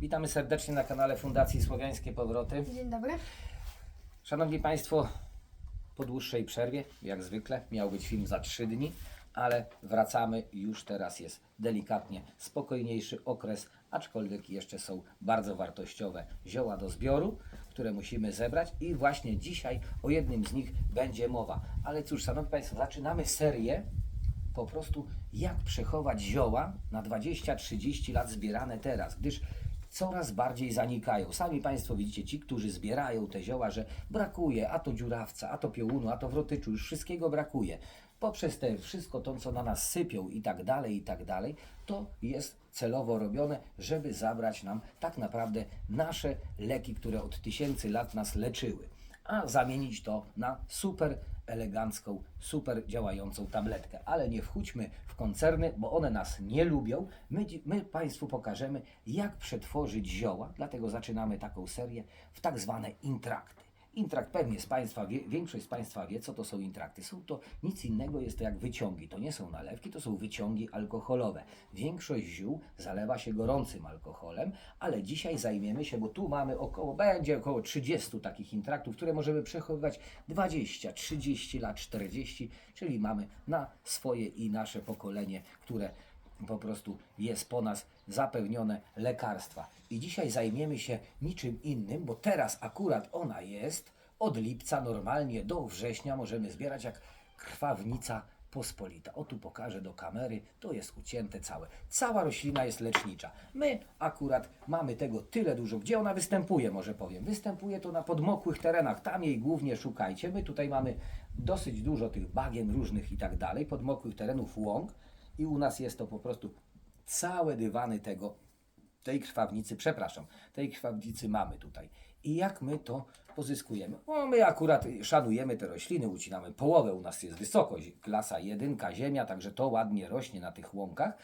Witamy serdecznie na kanale Fundacji Słowiańskie Powroty. Dzień dobry. Szanowni Państwo, po dłuższej przerwie, jak zwykle, miał być film za 3 dni, ale wracamy. Już teraz jest delikatnie spokojniejszy okres, aczkolwiek jeszcze są bardzo wartościowe zioła do zbioru, które musimy zebrać i właśnie dzisiaj o jednym z nich będzie mowa. Ale cóż, Szanowni Państwo, zaczynamy serię po prostu jak przechować zioła na 20-30 lat zbierane teraz, gdyż coraz bardziej zanikają. Sami Państwo widzicie, ci, którzy zbierają te zioła, że brakuje a to dziurawca, a to piołunu, a to wrotyczu, już wszystkiego brakuje. Poprzez te wszystko to, co na nas sypią i tak dalej, i tak dalej, to jest celowo robione, żeby zabrać nam tak naprawdę nasze leki, które od tysięcy lat nas leczyły a zamienić to na super elegancką, super działającą tabletkę. Ale nie wchódźmy w koncerny, bo one nas nie lubią. My, my Państwu pokażemy, jak przetworzyć zioła, dlatego zaczynamy taką serię w tak zwane intrakty. Intrakt pewnie z Państwa, wie, większość z Państwa wie, co to są intrakty. Są to nic innego, jest to jak wyciągi. To nie są nalewki, to są wyciągi alkoholowe. Większość ziół zalewa się gorącym alkoholem, ale dzisiaj zajmiemy się, bo tu mamy około, będzie około 30 takich intraktów, które możemy przechowywać 20, 30 lat, 40, czyli mamy na swoje i nasze pokolenie, które po prostu jest po nas zapewnione lekarstwa. I dzisiaj zajmiemy się niczym innym, bo teraz akurat ona jest od lipca normalnie do września możemy zbierać jak krwawnica pospolita. O tu pokażę do kamery, to jest ucięte całe. Cała roślina jest lecznicza. My akurat mamy tego tyle dużo. Gdzie ona występuje, może powiem? Występuje to na podmokłych terenach, tam jej głównie szukajcie. My tutaj mamy dosyć dużo tych bagien różnych i tak dalej, podmokłych terenów łąk i u nas jest to po prostu całe dywany tego, tej krwawnicy, przepraszam, tej krwawnicy mamy tutaj. I jak my to pozyskujemy? No, my akurat szanujemy te rośliny, ucinamy połowę, u nas jest wysokość, klasa jedynka, ziemia, także to ładnie rośnie na tych łąkach.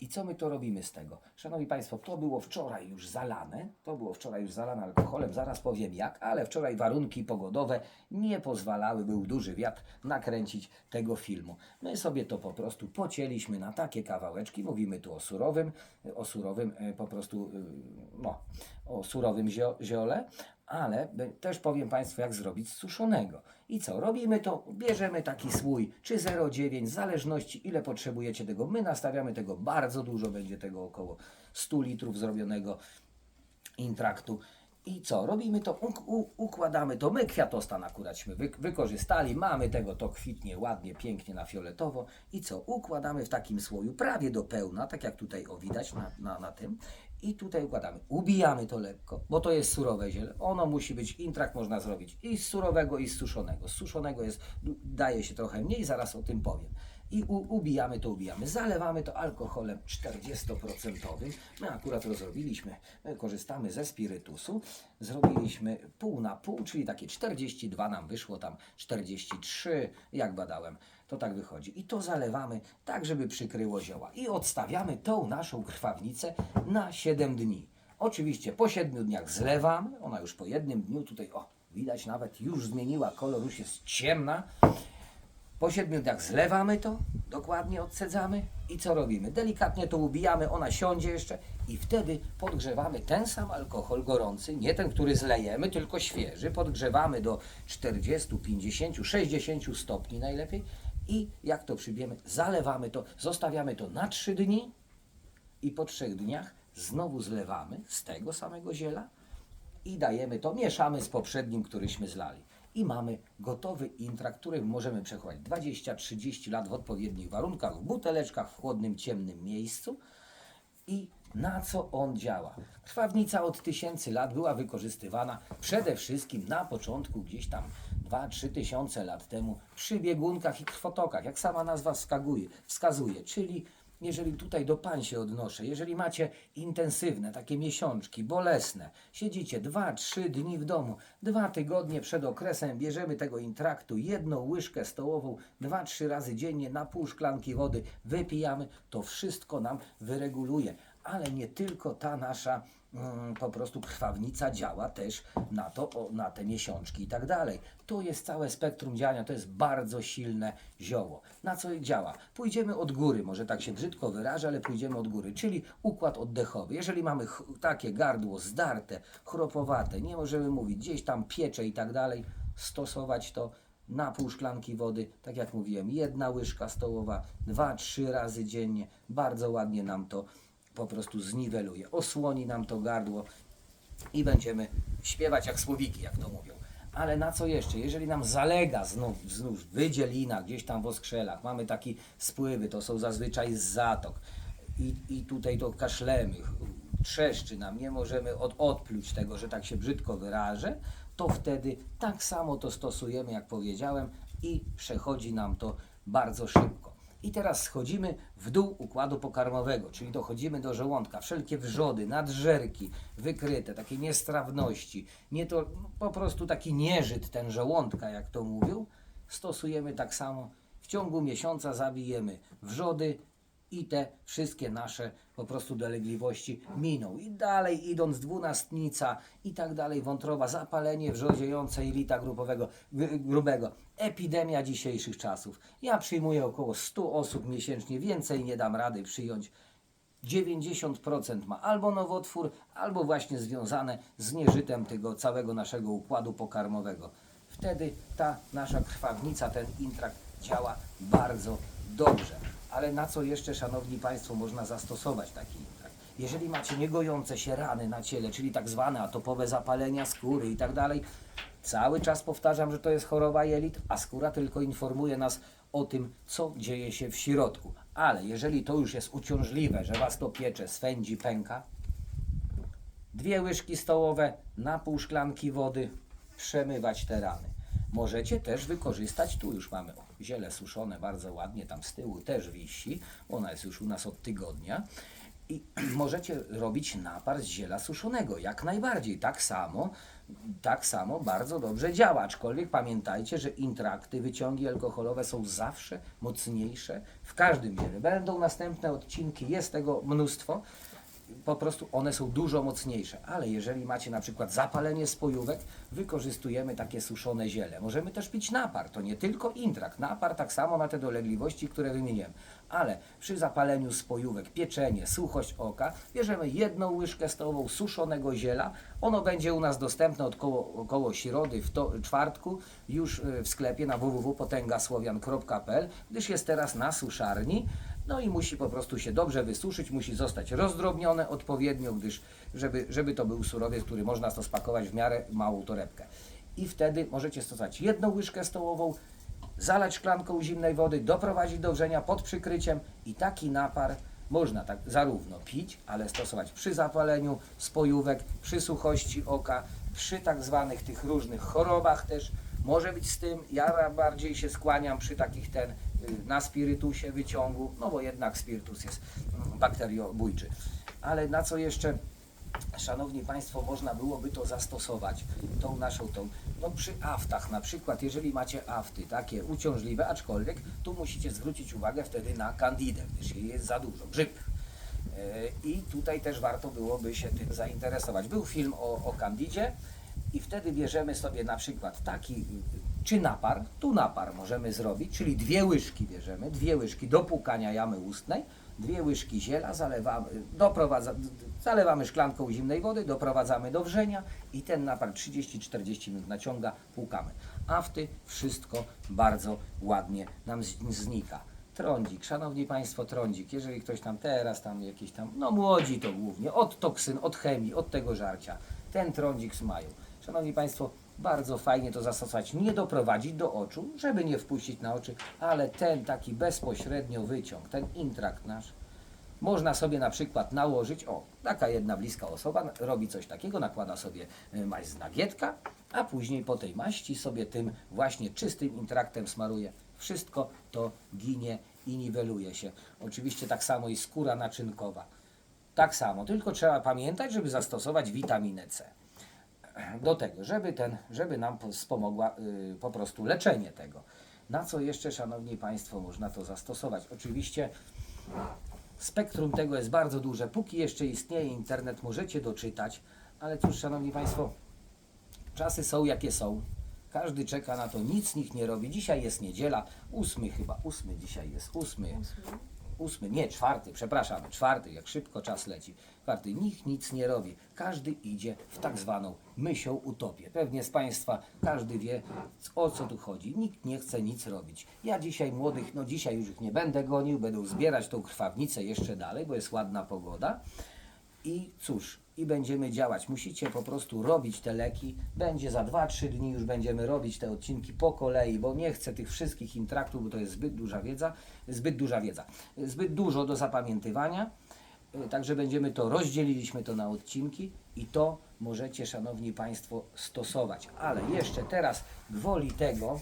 I co my to robimy z tego? Szanowni Państwo, to było wczoraj już zalane, to było wczoraj już zalane alkoholem, zaraz powiem jak, ale wczoraj warunki pogodowe nie pozwalały, był duży wiatr, nakręcić tego filmu. My sobie to po prostu pocięliśmy na takie kawałeczki, mówimy tu o surowym, o surowym e, po prostu, y, no, o surowym zio, ziole, ale też powiem Państwu, jak zrobić z suszonego. I co? Robimy to, bierzemy taki słój, czy 0,9, w zależności ile potrzebujecie tego. My nastawiamy tego bardzo dużo, będzie tego około 100 litrów zrobionego intraktu. I co? Robimy to, układamy to. My kwiatostan akuraćśmy wy- wykorzystali, mamy tego, to kwitnie ładnie, pięknie na fioletowo. I co? Układamy w takim słoju prawie do pełna, tak jak tutaj o widać na, na, na tym. I tutaj układamy. Ubijamy to lekko, bo to jest surowe ziele. Ono musi być, intrakt można zrobić i z surowego, i z suszonego. Z suszonego jest, daje się trochę mniej, zaraz o tym powiem i u, ubijamy to, ubijamy. Zalewamy to alkoholem 40%. My akurat rozrobiliśmy, my korzystamy ze spirytusu. Zrobiliśmy pół na pół, czyli takie 42 nam wyszło, tam 43, jak badałem. To tak wychodzi. I to zalewamy tak, żeby przykryło zioła. I odstawiamy tą naszą krwawnicę na 7 dni. Oczywiście po 7 dniach zlewamy. Ona już po jednym dniu tutaj, o, widać nawet już zmieniła kolor, już jest ciemna. Po siedmiu dniach zlewamy to, dokładnie odcedzamy i co robimy? Delikatnie to ubijamy, ona siądzie jeszcze i wtedy podgrzewamy ten sam alkohol gorący, nie ten, który zlejemy, tylko świeży. Podgrzewamy do 40, 50, 60 stopni najlepiej i jak to przybiemy, zalewamy to, zostawiamy to na 3 dni i po trzech dniach znowu zlewamy z tego samego ziela i dajemy to, mieszamy z poprzednim, któryśmy zlali. I mamy gotowy intrakt, który możemy przechować 20-30 lat w odpowiednich warunkach, w buteleczkach, w chłodnym, ciemnym miejscu. I na co on działa? Krwawnica od tysięcy lat była wykorzystywana przede wszystkim na początku, gdzieś tam 2-3 tysiące lat temu, przy biegunkach i krwotokach, jak sama nazwa wskazuje, wskazuje czyli jeżeli tutaj do pań się odnoszę, jeżeli macie intensywne, takie miesiączki, bolesne, siedzicie 2-3 dni w domu, dwa tygodnie przed okresem, bierzemy tego intraktu, jedną łyżkę stołową, 2-3 razy dziennie na pół szklanki wody wypijamy, to wszystko nam wyreguluje. Ale nie tylko ta nasza po prostu krwawnica działa też na to, na te miesiączki i tak dalej. To jest całe spektrum działania, to jest bardzo silne zioło. Na co działa? Pójdziemy od góry, może tak się brzydko wyrażę, ale pójdziemy od góry, czyli układ oddechowy. Jeżeli mamy takie gardło zdarte, chropowate, nie możemy mówić, gdzieś tam piecze i tak dalej, stosować to na pół szklanki wody, tak jak mówiłem, jedna łyżka stołowa, dwa, trzy razy dziennie, bardzo ładnie nam to po prostu zniweluje, osłoni nam to gardło i będziemy śpiewać jak słowiki, jak to mówią. Ale na co jeszcze? Jeżeli nam zalega znów, znów wydzielina gdzieś tam w oskrzelach, mamy takie spływy, to są zazwyczaj z zatok i, i tutaj to kaszlemy, trzeszczy nam, nie możemy od, odpluć tego, że tak się brzydko wyrażę, to wtedy tak samo to stosujemy, jak powiedziałem i przechodzi nam to bardzo szybko. I teraz schodzimy w dół układu pokarmowego, czyli dochodzimy do żołądka. Wszelkie wrzody, nadżerki wykryte, takie niestrawności, nie to no, po prostu taki nieżyt ten żołądka, jak to mówią, stosujemy tak samo. W ciągu miesiąca zabijemy wrzody i te wszystkie nasze po prostu dolegliwości miną. I dalej idąc dwunastnica i tak dalej, wątroba, zapalenie wrzodziejące i lita grupowego, gr- grubego. Epidemia dzisiejszych czasów. Ja przyjmuję około 100 osób miesięcznie, więcej nie dam rady przyjąć. 90% ma albo nowotwór, albo właśnie związane z nieżytem tego całego naszego układu pokarmowego. Wtedy ta nasza krwawnica, ten intrakt działa bardzo dobrze. Ale na co jeszcze, Szanowni Państwo, można zastosować taki intrakt? Jeżeli macie niegojące się rany na ciele, czyli tak zwane atopowe zapalenia skóry i tak dalej, cały czas powtarzam, że to jest choroba jelit, a skóra tylko informuje nas o tym, co dzieje się w środku. Ale jeżeli to już jest uciążliwe, że Was to piecze, swędzi, pęka, dwie łyżki stołowe na pół szklanki wody, przemywać te rany. Możecie też wykorzystać, tu już mamy ziele suszone bardzo ładnie, tam z tyłu też wisi, ona jest już u nas od tygodnia. I możecie robić napar z ziela suszonego, jak najbardziej. Tak samo, tak samo bardzo dobrze działa. Aczkolwiek pamiętajcie, że intrakty, wyciągi alkoholowe są zawsze mocniejsze w każdym ziele. Będą następne odcinki, jest tego mnóstwo po prostu one są dużo mocniejsze. Ale jeżeli macie na przykład zapalenie spojówek, wykorzystujemy takie suszone ziele. Możemy też pić napar, to nie tylko intrakt. Napar tak samo na te dolegliwości, które wymieniłem. Ale przy zapaleniu spojówek, pieczenie, suchość oka, bierzemy jedną łyżkę stołową suszonego ziela. Ono będzie u nas dostępne od koło, około środy, w to, czwartku, już y, w sklepie na www.potęgasłowian.pl, gdyż jest teraz na suszarni. No i musi po prostu się dobrze wysuszyć, musi zostać rozdrobnione odpowiednio, gdyż żeby, żeby to był surowiec, który można to spakować w miarę małą torebkę. I wtedy możecie stosować jedną łyżkę stołową, zalać szklanką zimnej wody, doprowadzić do wrzenia pod przykryciem i taki napar można tak zarówno pić, ale stosować przy zapaleniu spojówek, przy suchości oka, przy tak zwanych tych różnych chorobach też. Może być z tym, ja bardziej się skłaniam przy takich ten na spirytusie wyciągu, no bo jednak spirytus jest bakteriobójczy. Ale na co jeszcze Szanowni Państwo, można byłoby to zastosować, tą naszą, tą, no przy aftach na przykład, jeżeli macie afty takie uciążliwe, aczkolwiek tu musicie zwrócić uwagę wtedy na kandidę, gdyż jej jest za dużo, grzyb. E, I tutaj też warto byłoby się tym zainteresować. Był film o, o kandidzie i wtedy bierzemy sobie na przykład taki, y, czy napar, tu napar możemy zrobić, czyli dwie łyżki bierzemy, dwie łyżki do płukania jamy ustnej, dwie łyżki ziela zalewamy, doprowadza, zalewamy szklanką zimnej wody, doprowadzamy do wrzenia i ten napar 30-40 minut naciąga, płukamy. Afty, wszystko bardzo ładnie nam znika. Trądzik, szanowni państwo, trądzik, jeżeli ktoś tam teraz, tam jakieś tam, no młodzi to głównie, od toksyn, od chemii, od tego żarcia, ten trądzik mają. Szanowni państwo, bardzo fajnie to zastosować, nie doprowadzić do oczu, żeby nie wpuścić na oczy, ale ten taki bezpośrednio wyciąg, ten intrakt nasz, można sobie na przykład nałożyć, o, taka jedna bliska osoba robi coś takiego, nakłada sobie y, maść z nagietka, a później po tej maści sobie tym właśnie czystym intraktem smaruje. Wszystko to ginie i niweluje się. Oczywiście tak samo i skóra naczynkowa. Tak samo, tylko trzeba pamiętać, żeby zastosować witaminę C do tego, żeby, ten, żeby nam po- wspomogła y, po prostu leczenie tego. Na co jeszcze, Szanowni Państwo, można to zastosować? Oczywiście Spektrum tego jest bardzo duże. Póki jeszcze istnieje internet, możecie doczytać, ale cóż, Szanowni Państwo, czasy są jakie są. Każdy czeka na to, nic nikt nie robi. Dzisiaj jest niedziela, ósmy chyba, ósmy dzisiaj jest, ósmy. Ósmy, nie, czwarty, przepraszam, czwarty, jak szybko czas leci. Czwarty, nikt nic nie robi. Każdy idzie w tak zwaną myślą utopię. Pewnie z Państwa każdy wie, o co tu chodzi. Nikt nie chce nic robić. Ja dzisiaj młodych, no dzisiaj już ich nie będę gonił, będą zbierać tą krwawnicę jeszcze dalej, bo jest ładna pogoda. I cóż, i będziemy działać. Musicie po prostu robić te leki. Będzie za 2-3 dni już będziemy robić te odcinki po kolei, bo nie chcę tych wszystkich intraktów, bo to jest zbyt duża wiedza, zbyt duża wiedza, zbyt dużo do zapamiętywania. Y, Także będziemy to, rozdzieliliśmy to na odcinki i to możecie, Szanowni Państwo, stosować. Ale jeszcze teraz, gwoli tego,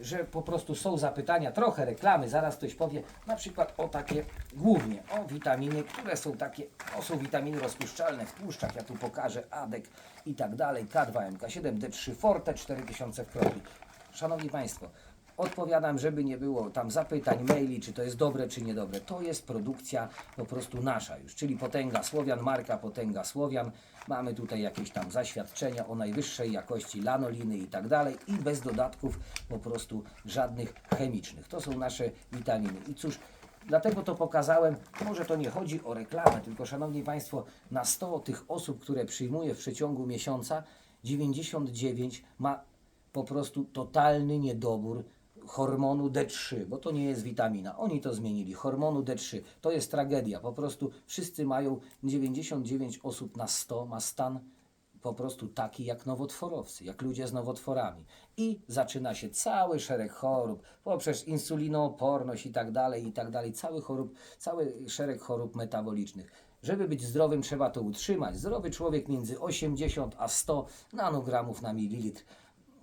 że po prostu są zapytania, trochę reklamy, zaraz ktoś powie, na przykład o takie, głównie o witaminy, które są takie, o są witaminy rozpuszczalne w tłuszczach, ja tu pokażę ADEK i tak dalej, K2, MK7, D3, Forte 4000 w kropli. Szanowni Państwo, odpowiadam, żeby nie było tam zapytań, maili, czy to jest dobre, czy niedobre. To jest produkcja po prostu nasza już, czyli Potęga Słowian, marka Potęga Słowian. Mamy tutaj jakieś tam zaświadczenia o najwyższej jakości lanoliny i tak dalej i bez dodatków po prostu żadnych chemicznych. To są nasze witaminy. I cóż, Dlatego to pokazałem. Może to nie chodzi o reklamę, tylko szanowni Państwo, na 100 tych osób, które przyjmuję w przeciągu miesiąca, 99 ma po prostu totalny niedobór hormonu D3, bo to nie jest witamina. Oni to zmienili. Hormonu D3. To jest tragedia. Po prostu wszyscy mają 99 osób na 100 ma stan po prostu taki jak nowotworowcy, jak ludzie z nowotworami. I zaczyna się cały szereg chorób, poprzez insulinooporność i tak dalej, i tak dalej, cały, chorób, cały szereg chorób metabolicznych. Żeby być zdrowym, trzeba to utrzymać. Zdrowy człowiek między 80 a 100 nanogramów na mililitr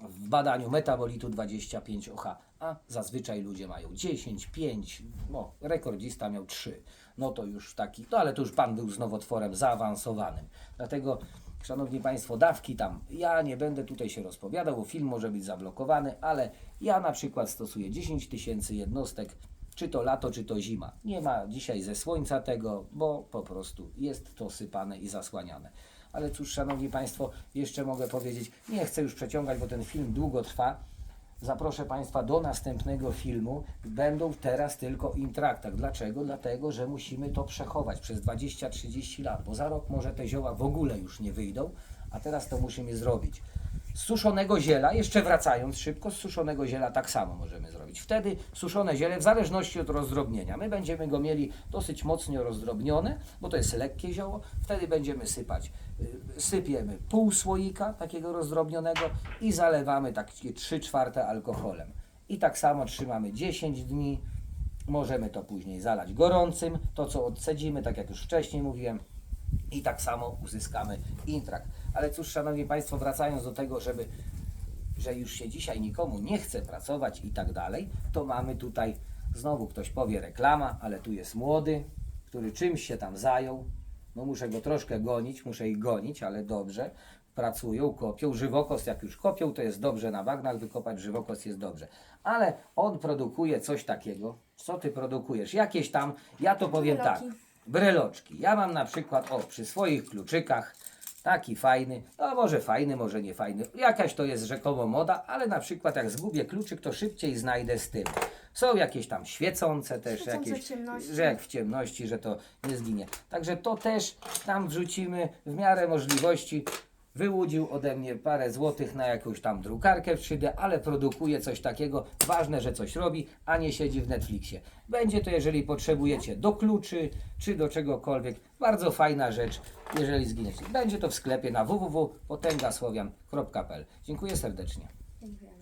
w badaniu metabolitu 25 OH, a zazwyczaj ludzie mają 10, 5, no rekordzista miał 3. No to już taki, no ale to już pan był z nowotworem zaawansowanym. Dlatego, szanowni państwo, dawki tam, ja nie będę tutaj się rozpowiadał, bo film może być zablokowany, ale ja na przykład stosuję 10 tysięcy jednostek, czy to lato, czy to zima. Nie ma dzisiaj ze słońca tego, bo po prostu jest to sypane i zasłaniane. Ale cóż, szanowni państwo, jeszcze mogę powiedzieć, nie chcę już przeciągać, bo ten film długo trwa. Zaproszę Państwa do następnego filmu. Będą teraz tylko intraktach. Dlaczego? Dlatego, że musimy to przechować przez 20-30 lat, bo za rok może te zioła w ogóle już nie wyjdą, a teraz to musimy zrobić. Z suszonego ziela, jeszcze wracając szybko, z suszonego ziela tak samo możemy zrobić. Wtedy suszone ziele, w zależności od rozdrobnienia, my będziemy go mieli dosyć mocno rozdrobnione, bo to jest lekkie zioło, wtedy będziemy sypać. y, Sypiemy pół słoika takiego rozdrobnionego i zalewamy takie 3 czwarte alkoholem. I tak samo trzymamy 10 dni. Możemy to później zalać gorącym, to co odcedzimy, tak jak już wcześniej mówiłem, i tak samo uzyskamy intrakt. Ale cóż, Szanowni Państwo, wracając do tego, żeby, że już się dzisiaj nikomu nie chce pracować i tak dalej, to mamy tutaj, znowu ktoś powie reklama, ale tu jest młody, który czymś się tam zajął. No muszę go troszkę gonić, muszę ich gonić, ale dobrze. Pracują, kopią. Żywokos, jak już kopią, to jest dobrze na bagnach, wykopać żywokos jest dobrze. Ale on produkuje coś takiego. Co ty produkujesz? Jakieś tam, ja to powiem tak. Breloczki. Ja mam na przykład, o, przy swoich kluczykach, taki fajny, no może fajny, może nie fajny. Jakaś to jest rzekomo moda, ale na przykład jak zgubię kluczyk, to szybciej znajdę z tym. Są jakieś tam świecące też, Świecące jakieś, w ciemności. że jak w ciemności, że to nie zginie. Także to też tam wrzucimy w miarę możliwości. Wyłudził ode mnie parę złotych na jakąś tam drukarkę w 3D, ale produkuje coś takiego. Ważne, że coś robi, a nie siedzi w Netflixie. Będzie to, jeżeli potrzebujecie do kluczy czy do czegokolwiek. Bardzo fajna rzecz, jeżeli zginiecie. Będzie to w sklepie na www.potęgasłowian.pl. Dziękuję serdecznie. Dziękujemy.